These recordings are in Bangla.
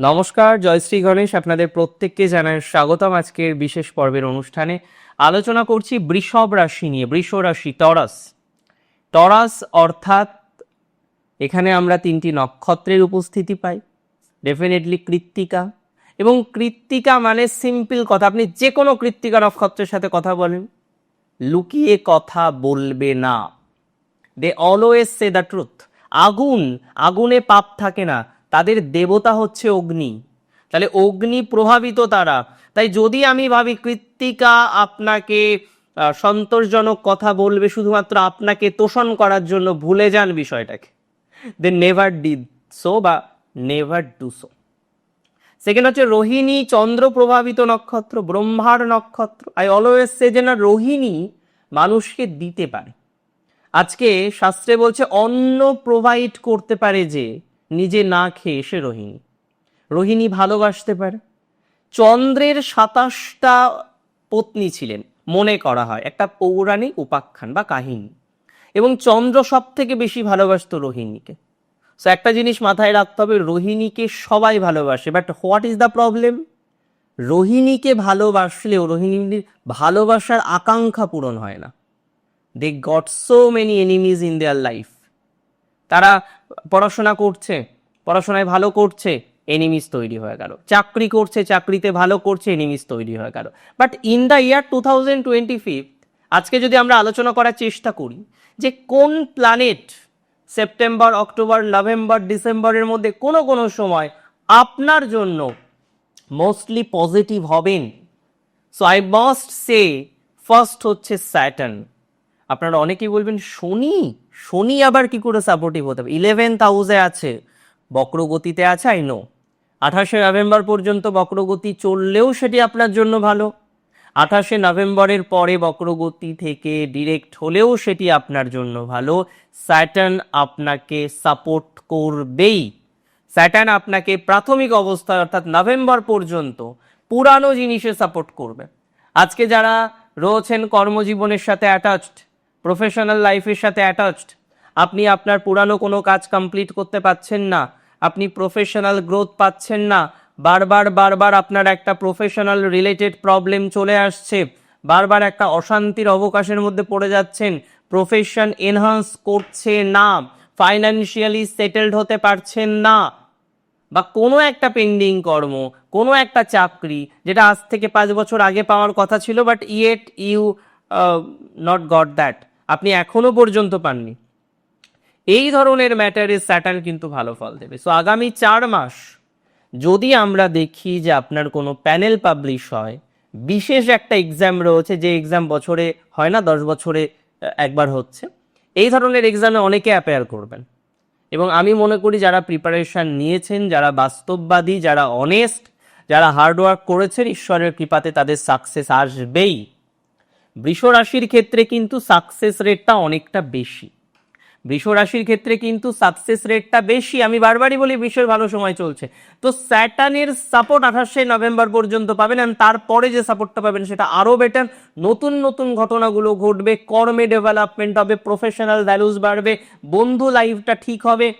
নমস্কার, জয়শ্রী গণেশ আপনাদের প্রত্যেককে জানাই স্বাগতম আজকের বিশেষ পর্বের অনুষ্ঠানে। আলোচনা করছি বৃষভ রাশি নিয়ে, বৃষ রাশি টরাস। টরাস অর্থাৎ এখানে আমরা তিনটি নক্ষত্রের উপস্থিতি পাই ডেফিনেটলি কৃত্তিকা। এবং কৃত্তিকা মানে সিম্পল কথা, আপনি যে কোনো কৃত্তিকা নক্ষত্রের সাথে কথা বলেন, লুকিয়ে কথা বলবে না। They always say the truth আগুন, আগুনে পাপ থাকে না। তাদের দেবতা হচ্ছে অগ্নি। তাহলে অগ্নি প্রভাবিত তারা। তাই যদি আমি ভাবি, কৃত্তিকা আপনাকে সন্তোষজনক কথা বলবে, শুধুমাত্র আপনাকে তোষণ করার জন্য ভুলে যান বিষয়টাকে দে নেভার ডিড সো বা নেভার ডু সো সেকেন্ড হচ্ছে, রোহিণী চন্দ্র প্রভাবিত নক্ষত্র, ব্রহ্মার নক্ষত্র। আই অলওয়েজ সে যে না, রোহিণী মানুষকে দিতে পারে। আজকে শাস্ত্রে বলছে, অন্ন প্রোভাইড করতে পারে যে নিজে না খেয়ে সে রোহিণী। রোহিণী ভালোবাসতে পারে। চন্দ্রের সাতাশটা পত্নী ছিলেন, মনে করা হয়, একটা পৌরাণিক উপাখ্যান বা কাহিনী। এবং চন্দ্র সব থেকে বেশি ভালোবাসতো রোহিণীকে। সো একটা জিনিস মাথায় রাখতে হবে, রোহিণীকে সবাই ভালোবাসে but what is the problem রোহিণীকে ভালোবাসলেও রোহিণীর ভালোবাসার আকাঙ্ক্ষা পূরণ হয় না। They got so many enemies in their life তারা পড়াশোনা করছে, পড়াশোনায় ভালো করছে এনিমিস তৈরি হয়ে গেল। চাকরি করছে, চাকরিতে ভালো করছে এনিমিস তৈরি হয়ে গেল। But in the year two thousand twenty fifth আজকে যদি আমরা আলোচনা করার চেষ্টা করি যে কোন প্ল্যানেট সেপ্টেম্বর অক্টোবর নভেম্বর ডিসেম্বরের মধ্যে কোনো কোনো সময় আপনার জন্য মোস্টলি পজিটিভ হবেন so I must say first হচ্ছে স্যাটার্ন আপনারা অনেকেই বলবেন, শনি শনি আবার কি করে সাপোর্টিভ হতে হবে ইলেভেন্থ হাউসে আছে, বক্রগতিতে আছে আই নো আঠাশে নভেম্বর পর্যন্ত বক্রগতি চললেও সেটি আপনার জন্য ভালো। আঠাশে নভেম্বরের পরে বক্রগতি থেকে ডিরেক্ট হলেও সেটি আপনার জন্য ভালো। স্যাটার্ন আপনাকে সাপোর্ট করবেই। স্যাটার্ন আপনাকে প্রাথমিক অবস্থায়, অর্থাৎ নভেম্বর পর্যন্ত পুরানো জিনিসে সাপোর্ট করবে। আজকে যারা রয়েছেন কর্মজীবনের সাথে অ্যাটাচড প্রফেশনাল লাইফের সাথে অ্যাটাচড আপনি আপনার পুরানো কোনো কাজ কমপ্লিট করতে পাচ্ছেন না। আপনি প্রফেশনাল গ্রোথ পাচ্ছেন না। বারবার বারবার আপনার একটা প্রফেশনাল রিলেটেড প্রবলেম চলে আসছে। বারবার একটা অশান্তির অবকাশের মধ্যে পড়ে যাচ্ছেন। প্রফেশন এনহান্স করছে না। ফাইন্যান্সিয়ালি সেটেলড হতে পারছেন না। বা কোনো একটা পেন্ডিং কর্ম, কোনো একটা চাকরি, যেটা আজ থেকে পাঁচ বছর আগে পাওয়ার কথা ছিল but yet you not got that আপনি এখনও পর্যন্ত পাননি। এই ধরনের ম্যাটারে স্যাটার্ন কিন্তু ভালো ফল দেবে। সো আগামী চার মাস যদি আমরা দেখি যে আপনার কোনো প্যানেল পাবলিশ হয়, বিশেষ একটা এক্সাম রয়েছে, যে এক্সাম বছরে হয় না, দশ বছরে একবার হচ্ছে, এই ধরনের এক্সামে অনেকে অ্যাপেয়ার করবেন। এবং আমি মনে করি যারা প্রিপারেশন নিয়েছেন, যারা বাস্তববাদী, যারা অনেস্ট যারা হার্ডওয়ার্ক করেছেন, ঈশ্বরের কৃপাতে তাদের সাকসেস আসবেই। বৃষ রাশির ক্ষেত্রে কিন্তু সাকসেস রেটটা অনেকটা বেশি। বৃষ রাশির ক্ষেত্রে কিন্তু সাকসেস রেটটা বেশি, আমি বারবারই বলি বিশ্বের ভালো সময় চলছে। তো স্যাটানের সাপোর্ট আঠাশে নভেম্বর পর্যন্ত পাবেন and তারপরে যে সাপোর্টটা পাবেন সেটা আরও বেটার নতুন নতুন ঘটনাগুলো ঘটবে, কর্মে ডেভেলপমেন্ট হবে প্রফেশনাল ভ্যালুস বাড়বে, বন্ধু লাইফটা ঠিক হবে।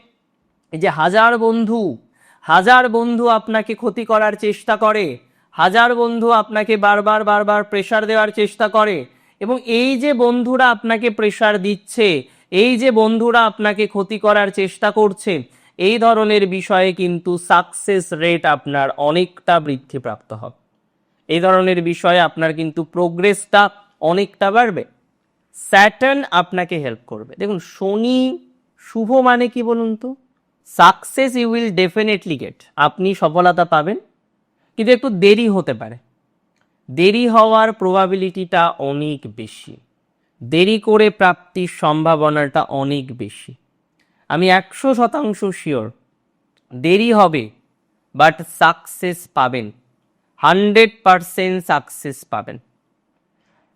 যে হাজার বন্ধু হাজার বন্ধু আপনাকে ক্ষতি করার চেষ্টা করে। হাজার বন্ধু আপনাকে বারবার বারবার প্রেশার দেওয়ার চেষ্টা করে এবং এই যে বন্ধুরা আপনাকে প্রেশার দিচ্ছে, এই যে বন্ধুরা আপনাকে ক্ষতি করার চেষ্টা করছে, এই ধরনের বিষয়ে কিন্তু সাকসেস রেট আপনার অনেকটা বৃদ্ধিপ্রাপ্ত হবে। এই ধরনের বিষয়ে আপনার কিন্তু প্রোগ্রেসটা অনেকটা বাড়বে। স্যাটার্ন আপনাকে হেল্প করবে। দেখুন, শনি শুভ মানে কি বলুন তো? Success you will definitely get আপনি সফলতা পাবেন। কিন্তু একটু দেরি হতে পারে। দেরি হওয়ার প্রবাবিলিটিটা অনেক বেশি। দেরি করে প্রাপ্তির সম্ভাবনাটা অনেক বেশি। আমি একশো শতাংশ শিওর দেরি হবে বাট সাকসেস পাবেন। হান্ড্রেড পারসেন্ট সাকসেস পাবেন।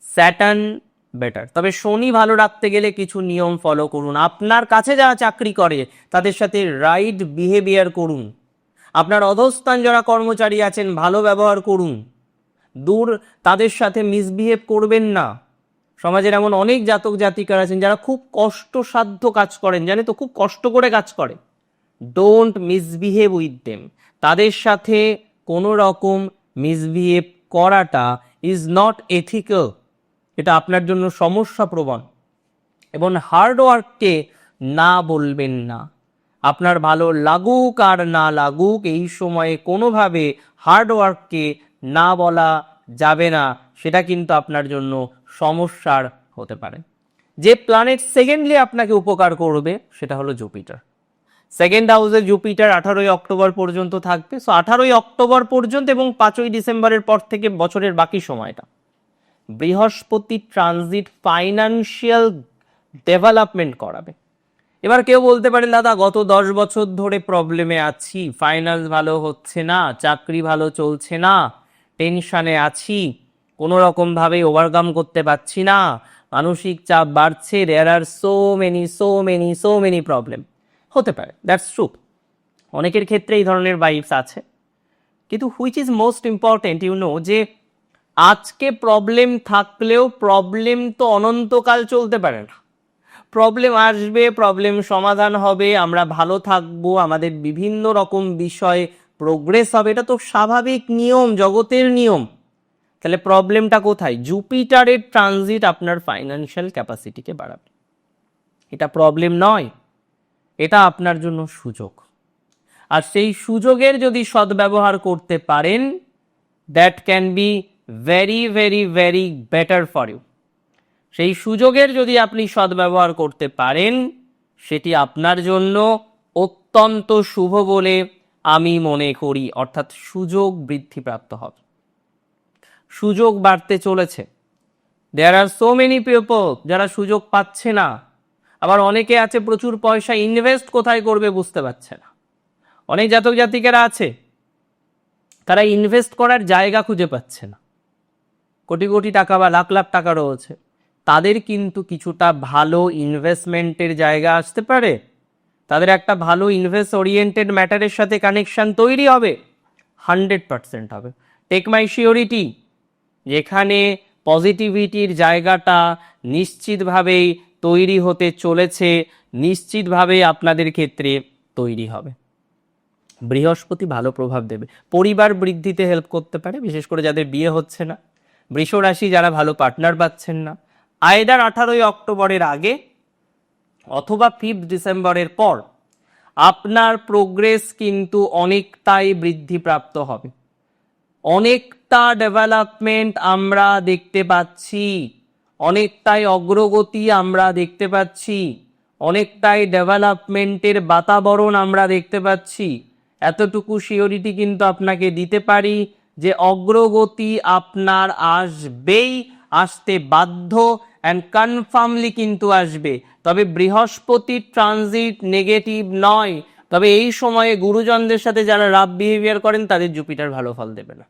স্যাটার্ন বেটার তবে শনি ভালো রাখতে গেলে কিছু নিয়ম ফলো করুন। আপনার কাছে যারা চাকরি করে, তাদের সাথে রাইট বিহেভিয়ার করুন। আপনার অধস্থান যারা কর্মচারী আছেন, ভালো ব্যবহার করুন। দূর তাদের সাথে মিসবিহেভ করবেন না। সমাজের এমন অনেক জাতক জাতিকার আছেন যারা খুব কষ্টসাধ্য কাজ করেন, জানে তো, খুব কষ্ট করে কাজ করে। ডোন্ট মিসবিহেভ উইথ দেম তাদের সাথে কোনো রকম মিসবিহেভ করাটা ইজ নট এথিক্যাল এটা আপনার জন্য সমস্যা প্রবণ। এবং হার্ড ওয়ার্ককে না বলবেন না। আপনার ভালো লাগুক আর না লাগুক, এই সময়ে কোনোভাবে হার্ডওয়ার্ককে না বলা যাবে না, সেটা কিন্তু আপনার জন্য সমস্যার হতে পারে। যে প্ল্যানেট সেকেন্ডলি আপনাকে উপকার করবে, সেটা হলো জুপিটার সেকেন্ড হাউসে জুপিটার আঠারোই অক্টোবর পর্যন্ত থাকবে। সো আঠারোই অক্টোবর পর্যন্ত এবং পাঁচই ডিসেম্বরের পর থেকে বছরের বাকি সময়টা। বৃহস্পতি ট্রানজিট ফাইনান্সিয়াল ডেভেলপমেন্ট করাবে। এবার কেউ বলতে পারে, দাদা, গত দশ বছর ধরে প্রবলেমে আছি। ফাইন্যান্স ভালো হচ্ছে না, চাকরি ভালো চলছে না, টেনশনে আছি। কোনো রকমভাবে ওভারকাম করতে পারছি না। মানসিক চাপ বাড়ছে there are so many so many so many problem হতে পারে দ্যাটস ট্রু অনেকের ক্ষেত্রে এই ধরনের ভাইবস আছে। কিন্তু which is most important you know যে আজকে প্রবলেম থাকলেও প্রবলেম তো অনন্তকাল চলতে পারে না। প্রবলেম আসবে প্রবলেম সমাধান হবে, আমরা ভালো থাকব, আমাদের বিভিন্ন রকম বিষয়ে প্রোগ্রেস হবে। এটা তো স্বাভাবিক নিয়ম, জগতের নিয়ম। তাহলে প্রবলেমটা কোথায়? জুপিটারের ট্রানজিট আপনার ফাইন্যান্সিয়াল ক্যাপাসিটিকে বাড়াবে। এটা প্রবলেম নয়, এটা আপনার জন্য সুযোগ। আর সেই সুযোগের যদি সদ্ব্যবহার করতে পারেন that can be very very very better for you সেই সুযোগের যদি আপনি সদ্ব্যবহার করতে পারেন, সেটি আপনার জন্য অত্যন্ত শুভ বলে আমি মনে করি। অর্থাৎ সুযোগ বৃদ্ধিপ্রাপ্ত হবে। সুযোগ বাড়তে চলেছে। There are so many people যারা সুযোগ পাচ্ছে না। আবার অনেকে আছে, প্রচুর পয়সা ইনভেস্ট কোথায় করবে বুঝতে পারছে না। অনেক জাতক জাতিকেরা আছে, তারা ইনভেস্ট করার জায়গা খুঁজে পাচ্ছে না। কোটি কোটি টাকা বা লাখ লাখ টাকা রয়েছে। তাদের কিন্তু কিছুটা ভালো ইনভেস্টমেন্টের জায়গা আসতে পারে। তাদের একটা ভালো ইনভেস্ট ওরিয়েন্টেড ম্যাটারের সাথে কানেকশন তৈরি হবে। হান্ড্রেড পার্সেন্ট হবে। টেক মাই শিওরিটি যেখানে পজিটিভিটির জায়গাটা নিশ্চিতভাবেই তৈরি হতে চলেছে নিশ্চিতভাবে আপনাদের ক্ষেত্রে তৈরি হবে। বৃহস্পতি ভালো প্রভাব দেবে। পরিবার বৃদ্ধিতে হেল্প করতে পারে, বিশেষ করে যাদের বিয়ে হচ্ছে না। বৃষ রাশি যারা ভালো পার্টনার পাচ্ছেন না। আয়দার আঠারোই অক্টোবরের আগে অথবা ফিফথ ডিসেম্বরের পর, আপনার প্রোগ্রেস কিন্তু অনেকটাই বৃদ্ধিপ্রাপ্ত হবে। অনেকটা ডেভেলপমেন্ট আমরা দেখতে পাচ্ছি, অনেকটাই অগ্রগতি আমরা দেখতে পাচ্ছি, অনেকটাই ডেভেলপমেন্টের বাতাবরণ আমরা দেখতে পাচ্ছি। এতটুকু সিওরিটি কিন্তু আপনাকে দিতে পারি যে অগ্রগতি আপনার আসবেই, আসতে বাধ্য অ্যান্ড কনফার্মলি কিন্তু আসবে। তবে বৃহস্পতি ট্রানজিট নেগেটিভ নয়। তবে এই সময়ে গুরুজনদের সাথে যারা রাব বিহেভিয়ার করেন, তাদের জুপিটার ভালো ফল দেবে না।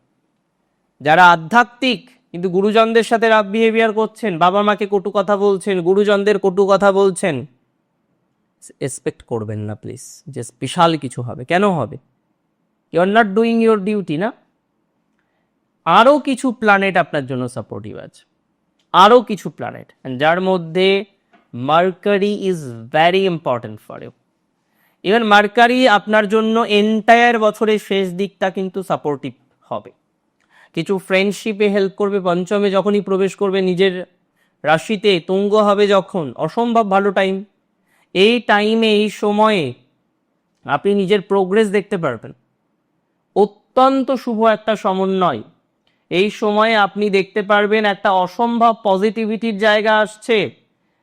যারা আধ্যাত্মিক, কিন্তু গুরুজনদের সাথে রাব বিহেভিয়ার করছেন, বাবা মাকে কটু কথা বলছেন, গুরুজনদের কটু কথা বলছেন এক্সপেক্ট করবেন না প্লিজ যে বিশাল কিছু হবে। কেন হবে? You are not doing your duty না? আরও কিছু প্ল্যানেট আপনার জন্য সাপোর্টিভ আছে। আরও কিছু প্ল্যানেট যার মধ্যে Mercury is very important for you even Mercury আপনার জন্য এন্টায়ার বছরের শেষ দিকটা কিন্তু সাপোর্টিভ হবে। কিছু ফ্রেন্ডশিপে হেল্প করবে, পঞ্চমে যখনই প্রবেশ করবে, নিজের রাশিতে তুঙ্গ হবে যখন, অসম্ভব ভালো টাইম এই টাইমে এই সময়ে আপনি নিজের প্রোগ্রেস দেখতে পারবেন। অত্যন্ত শুভ একটা সমন্বয়। এই সময়ে আপনি দেখতে পারবেন একটা অসম্ভব পজিটিভিটির জায়গা আসছে।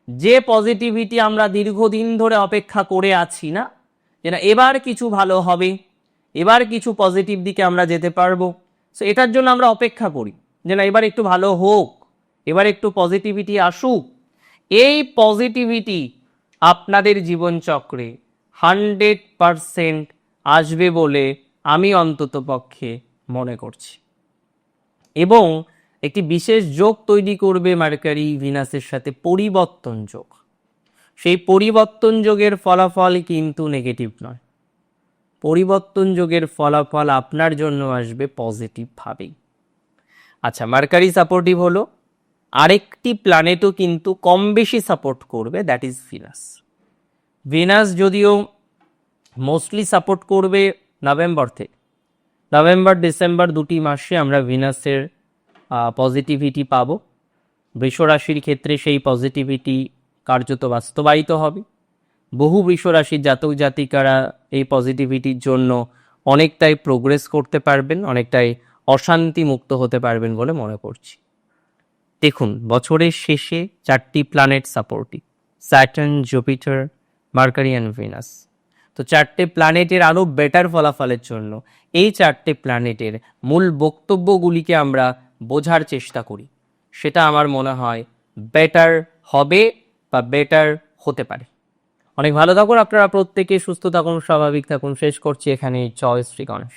যে পজিটিভিটি আমরা দীর্ঘদিন ধরে অপেক্ষা করে আছি না, যে না, এবার কিছু ভালো হবে, এবার কিছু পজিটিভ দিকে আমরা যেতে পারব। সো এটার জন্য আমরা অপেক্ষা করি, যে না, এবার একটু ভালো হোক, এবার একটু পজিটিভিটি আসুক। এই পজিটিভিটি আপনাদের জীবনচক্রে হান্ড্রেড পারসেন্ট আসবে বলে আমি অন্তত পক্ষে মনে করছি। এবং একটি বিশেষ যোগ তৈরি করবে মার্কারি ভিনাসের সাথে পরিবর্তন যোগ। সেই পরিবর্তন যোগের ফলাফল কিন্তু নেগেটিভ নয়। পরিবর্তন যোগের ফলাফল আপনার জন্য আসবে পজিটিভভাবেই আচ্ছা মার্কারি সাপোর্টিভ হলো, আরেকটি প্ল্যানেটও কিন্তু কম বেশি সাপোর্ট করবে দ্যাট ইজ ভিনাস ভিনাস যদিও মোস্টলি সাপোর্ট করবে নভেম্বর থেকে নভেম্বর ডিসেম্বর দুটি মাসে আমরা ভিনাসের পজিটিভিটি পাব। বৃষ রাশির ক্ষেত্রে সেই পজিটিভিটি কার্যত বাস্তবায়িত হবে। বহু বৃষ রাশির জাতক জাতিকারা এই পজিটিভিটির জন্য অনেকটাই প্রোগ্রেস করতে পারবেন, অনেকটাই অশান্তি মুক্ত হতে পারবেন বলে মনে করছি। দেখুন, বছরের শেষে চারটি planet supportive Saturn Jupiter Mercury and Venus তো চারটে প্ল্যানেটের আরও বেটার ফলাফলের জন্য এই চারটে প্ল্যানেটের মূল বক্তব্যগুলিকে আমরা বোঝার চেষ্টা করি। সেটা আমার মনে হয় বেটার হবে বা বেটার হতে পারে। অনেক ভালো থাকুন, আপনারা প্রত্যেকে সুস্থ থাকুন, স্বাভাবিক থাকুন। শেষ করছি এখানে জয় শ্রী গণেশ।